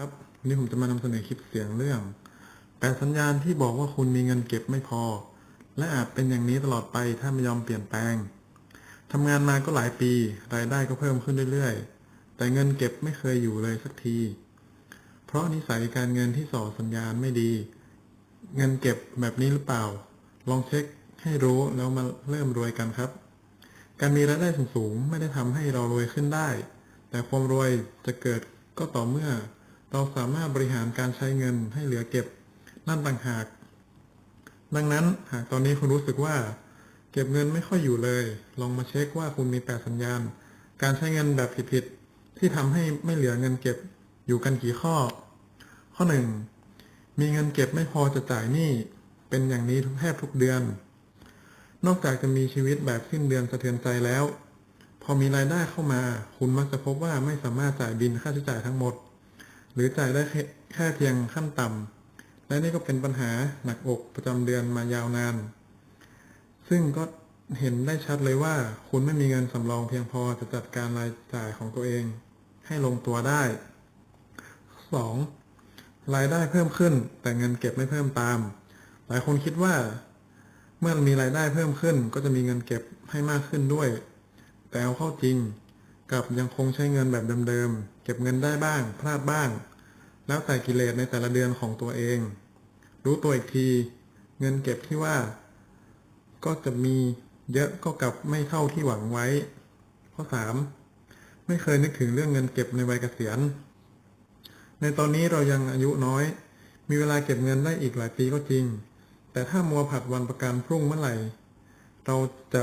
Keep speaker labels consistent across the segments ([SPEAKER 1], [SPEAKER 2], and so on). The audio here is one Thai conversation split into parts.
[SPEAKER 1] ครับวันนี้ผมจะมานำเสนอคลิปเสียงเรื่องแปดสัญญาณที่บอกว่าคุณมีเงินเก็บไม่พอ และอาจเป็นอย่างนี้ตลอดไปถ้าไม่ยอมเปลี่ยนแปลงทำงานมาก็หลายปี รายได้ก็เพิ่มขึ้นเรื่อยๆ แต่เงินเก็บไม่เคยอยู่เลยสักที เพราะนิสัยการเงินที่ส่อสัญญาณไม่ดี เงินเก็บแบบนี้หรือเปล่า ลองเช็คให้รู้แล้วมาเริ่มรวยกันครับ การมีรายได้สูงๆไม่ได้ทำให้เรารวยขึ้นได้ แต่ความรวยจะเกิดก็ต่อเมื่อ เราสามารถบริหารการใช้เงินให้เหลือเก็บนั่นต่างหาก ดังนั้นหากตอนนี้คุณรู้สึกว่า เก็บเงินไม่ค่อยอยู่เลย ลองมาเช็คว่าคุณมีแปดสัญญาณ การใช้เงินแบบผิดๆที่ทำให้ไม่เหลือเงินเก็บอยู่กันกี่ข้อ ข้อหนึ่งมีเงินเก็บไม่พอจะจ่ายหนี้เป็นอย่างนี้แทบทุกเดือน นอกจากจะมีชีวิตแบบสิ้นเดือนสะเทือนใจแล้ว พอมีรายได้เข้ามา คุณมักจะพบว่าไม่สามารถจ่ายบินค่าใช้จ่ายทั้งหมด หรือจ่ายได้แค่แคเพียงขั้นต่ำและนี่ก็เป็นปัญหาหนักอกประจำเดือนมายาวนาน ซึ่งก็เห็นได้ชัดเลยว่า คุณไม่มีเงินสำรองเพียงพอจะจัดการรายจ่ายของตัวเอง ให้ลงตัวได้ 2. รายได้เพิ่มขึ้น แต่เงินเก็บไม่เพิ่มตาม หลายคนคิดว่า เมื่อมีรายได้เพิ่มขึ้น ก็จะมีเงินเก็บให้มากขึ้นด้วย แต่เอาเข้าจริง กับยังคงใช้เงินแบบเดิมๆ เก็บเงินได้บ้าง พลาดบ้าง แล้วแต่กิเลสในแต่ละเดือนของตัวเอง รู้ตัวอีกที เงินเก็บที่ว่า ก็จะมีเยอะก็กลับไม่เท่าที่หวังไว้ ข้อสามไม่เคยนึกถึงเรื่องเงินเก็บในวัยเกษียณ ในตอนนี้เรายังอายุน้อย มีเวลาเก็บเงินได้อีกหลายปีก็จริง แต่ถ้ามัวผัดวันประกันพรุ่งเมื่อไหร่ เราจะ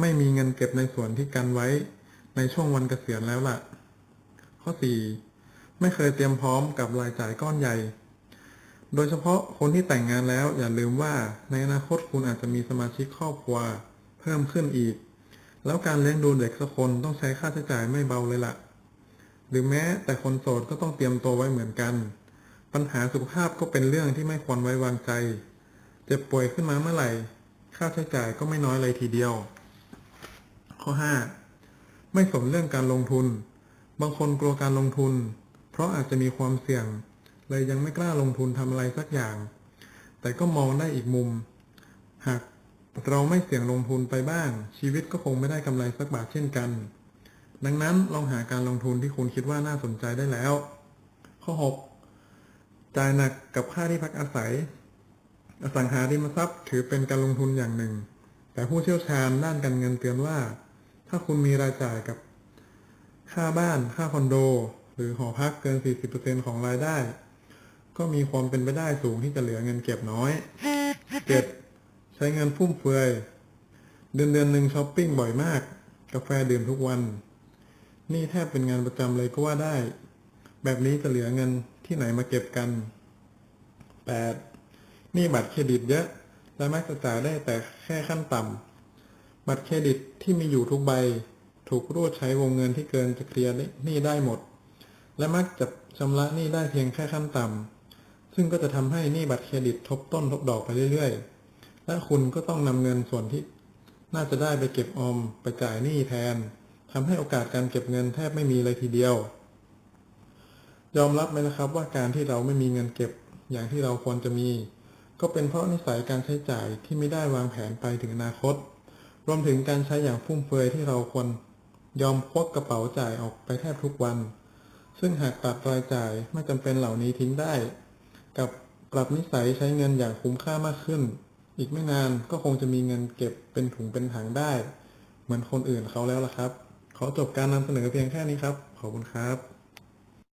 [SPEAKER 1] ไม่มีเงินเก็บในส่วนที่กันไว้ ในช่วงวันเกษียณแล้วล่ะ ข้อ 4. ไม่เคยเตรียมพร้อมกับรายจ่ายก้อนใหญ่ โดยเฉพาะคนที่แต่งงานแล้วอย่าลืมว่าในอนาคตคุณอาจจะมีสมาชิกครอบครัวเพิ่มขึ้นอีก แล้วการเลี้ยงดูเด็กสักคนต้องใช้ค่าใช้จ่ายไม่เบาเลยล่ะ หรือแม้แต่คนโสดก็ต้องเตรียมตัวไว้เหมือนกัน ปัญหาสุขภาพก็เป็นเรื่องที่ไม่ควรไว้วางใจ เจ็บป่วยขึ้นมาเมื่อไหร่ ค่าใช้จ่ายก็ไม่น้อยเลยทีเดียว ข้อ 5. ไม่สนเรื่องการลงทุน บางคนกลัวการลงทุน เพราะอาจจะมีความเสี่ยง เลยยังไม่กล้าลงทุนทำอะไรสักอย่าง แต่ก็มองได้อีกมุม หากเราไม่เสี่ยงลงทุนไปบ้าง ชีวิตก็คงไม่ได้กำไรสักบาทเช่นกัน ดังนั้นลองหาการลงทุนที่คุณคิดว่าน่าสนใจได้แล้ว ข้อ 6. จ่ายหนักกับค่าที่พักอาศัย อสังหาริมทรัพย์ถือเป็นการลงทุนอย่างหนึ่ง แต่ผู้เชี่ยวชาญด้านการเงินเตือนว่า ถ้าคุณมีรายจ่ายกับค่าบ้าน ค่าคอนโด หรือหอพักเกิน 40%ของรายได้ ก็มีความเป็นไปได้สูงที่จะเหลือเงินเก็บน้อย 7. ใช้เงินฟุ่มเฟือย เดือนเดือนหนึ่งช้อปปิ้งบ่อยมาก กาแฟดื่มทุกวัน นี่แทบเป็นงานประจำเลยก็ว่าได้ แบบนี้จะเหลือเงินที่ไหนมาเก็บกัน 8. นี่บัตรเครดิตเยอะ และมักจะจ่ายได้แต่แค่ขั้นต่ำ บัตรเครดิตที่มีอยู่ทุกใบ ถูกรูดใช้วงเงินที่เกินจะเคลียร์หนี้ได้หมด และมักจะชำระหนี้ได้เพียงแค่ขั้นต่ำซึ่งก็จะทำให้หนี้บัตรเครดิตทบต้นทบดอกไปเรื่อยๆ และคุณก็ต้องนำเงินส่วนที่น่าจะได้ไปเก็บออมไปจ่ายหนี้แทนทำให้โอกาสการเก็บเงินแทบไม่มีเลยทีเดียว ยอมรับไหมนะครับว่าการที่เราไม่มีเงินเก็บอย่างที่เราควรจะมี ก็เป็นเพราะนิสัยการใช้จ่ายที่ไม่ได้วางแผนไปถึงอนาคต รวมถึงการใช้อย่างฟุ่มเฟือยที่เราควรยอมควักกระเป๋าจ่ายออกไปแทบทุกวัน ซึ่งหากตัดรายจ่ายไม่จำเป็นเหล่านี้ทิ้งได้ กับปรับนิสัยใช้เงินอย่างคุ้มค่ามากขึ้น อีกไม่นานก็คงจะมีเงินเก็บเป็นถุงเป็นถังได้ เหมือนคนอื่นเขาแล้วล่ะครับ ขอจบการนำเสนอเพียงแค่นี้ครับ ขอบคุณครับ